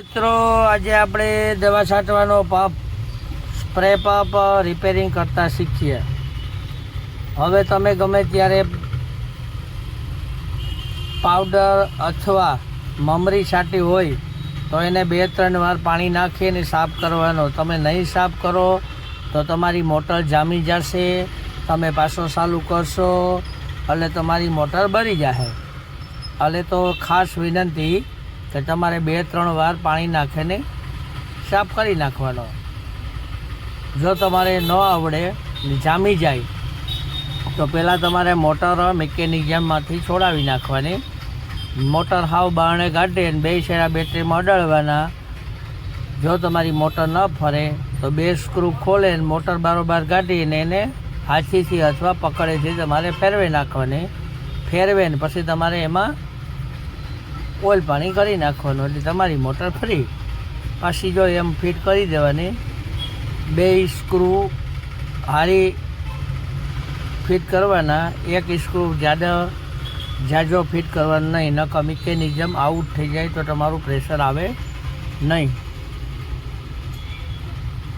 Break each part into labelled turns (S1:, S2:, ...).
S1: મિત્રો, આજે આપણે દવા છાંટવાનો પંપ સ્પ્રે પંપ રિપેરિંગ કરતા શીખીએ. હવે તમે ગમે ત્યારે પાવડર અથવા મમરી છાંટી હોય, તો એને બે ત્રણ વાર પાણી નાખીને સાફ કરવાનો. તમે નહીં સાફ કરો, તો તમારી મોટર જામી જશે, તમે પાછો ચાલુ કરશો, એટલે તમારી મોટર બળી જશે એટલે તો ખાસ વિનંતી કે તમારે બે, ત્રણ વાર પાણી નાખીને સાફ કરી નાખવાનો. જો તમારે ન આવડે, જામી જાય, તો પહેલાં તમારે મોટર મિકેનિઝમમાંથી છોડાવી નાખવાની. મોટર હાવ બારણે કાઢી અને બે શેરા બેટરીમાં અડાડવાના. જો તમારી મોટર ન ફરે, તો બે સ્ક્રૂ ખોલે અને મોટર બારોબાર કાઢીને એને હાથીથી અથવા પકડેથી તમારે ફેરવી નાખવાની. ફેરવે ને પછી તમારે એમાં ઓઇલ પાણી કરી નાખવાનું એટલે તમારી મોટર ફ્રી. પાછી જો એમ ફિટ કરી દેવાની. બે સ્ક્રૂ હારી ફિટ કરવાના. એક સ્ક્રૂ જાડા, જાજો ફિટ કરવાનો નહીં. નકા મિકેનિઝમ આઉટ થઈ જાય તો તમારું પ્રેશર આવે નહીં.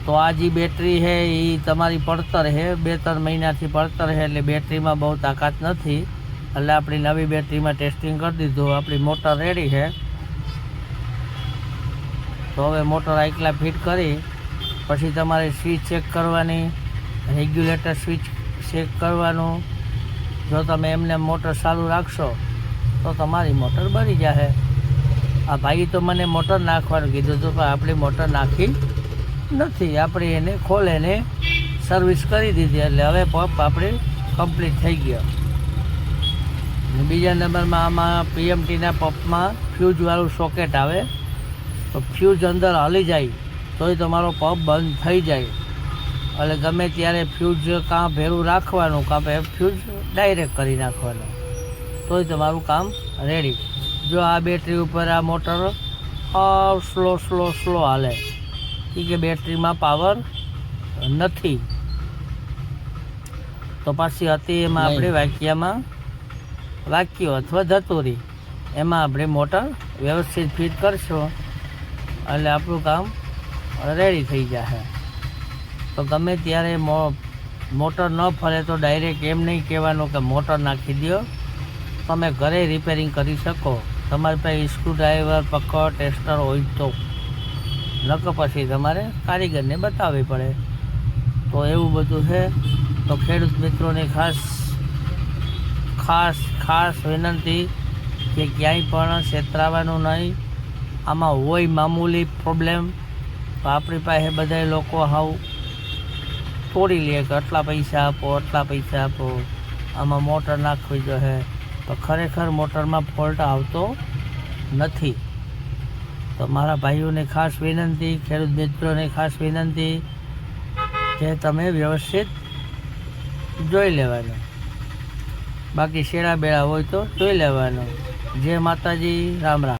S1: તો આ જે બેટરી છે એ તમારી પડતર છે. બે ત્રણ મહિનાથી પડતર છે, એટલે બેટરીમાં બહુ તાકાત નથી. એટલે આપણી નવી બેટરીમાં ટેસ્ટિંગ કરી દીધું. આપણી મોટર રેડી છે. તો હવે મોટર આટલા ફિટ કરી, પછી તમારે સ્વિચ ચેક કરવાની રેગ્યુલેટર સ્વિચ ચેક કરવાનું. જો તમે એમને મોટર ચાલુ રાખશો, તો તમારી મોટર બળી જશે આ ભાઈ તો મને મોટર નાખવાનું કીધું હતું, પણ આપણી મોટર નાખી નથી. આપણે એને ખોલેને સર્વિસ કરી દીધી. એટલે હવે પંપ આપણે કમ્પ્લીટ થઈ ગયો. બીજા નંબરમાં આમાં પીએમટીના પંપમાં ફ્યુઝવાળું સોકેટ આવે. તો ફ્યુઝ અંદર હલી જાય તોય તમારો પંપ બંધ થઈ જાય. એટલે ગમે ત્યારે ફ્યુઝ કાં ભેરું રાખવાનું કાં ભે ફ્યુઝ ડાયરેક્ટ કરી નાખવાનું. તોય તમારું કામ રેડી. જો આ બેટરી ઉપર આ મોટર સ્લો સ્લો સ્લો હાલે. એ કે બેટરીમાં પાવર નથી. તો પાછી હતી એમાં આપણે વાક્યામાં વાક્યો અથવા ધતુરી. એમાં આપણે મોટર વ્યવસ્થિત ફિટ કરશો એટલે આપણું કામ રેડી થઈ જશે તો ગમે ત્યારે મો, મોટર ન ફરે તો ડાયરેક્ટ એમ નહીં કહેવાનું કે મોટર નાખી દો. તમે ઘરે રિપેરિંગ કરી શકો. તમારી પાસે સ્ક્રૂડ્રાઈવર પકડ ટેસ્ટર હોય તો. નકર પછી તમારે કારીગરને બતાવવી પડે. તો એવું બધું છે. તો ખેડૂત મિત્રોને ખાસ ખાસ ખાસ વિનંતી કે ક્યાંય પણ છેતરાવાનું નહીં. આમાં હોય મામૂલી પ્રોબ્લેમ તો આપણી પાસે બધા લોકો હાવ તોડી લે કે આટલા પૈસા આપો, આટલા પૈસા આપો. આમાં મોટર નાખવી જોઈએ તો ખરેખર મોટરમાં ફોલ્ટ આવતો નથી. તો મારા ભાઈઓને ખાસ વિનંતી, ખેડૂત મિત્રોને ખાસ વિનંતી કે તમે વ્યવસ્થિત જોઈ લેવાનું. બાકી શેડા બેડા હોય તો જોઈ લેવાનું. જય માતાજી રામ રામ.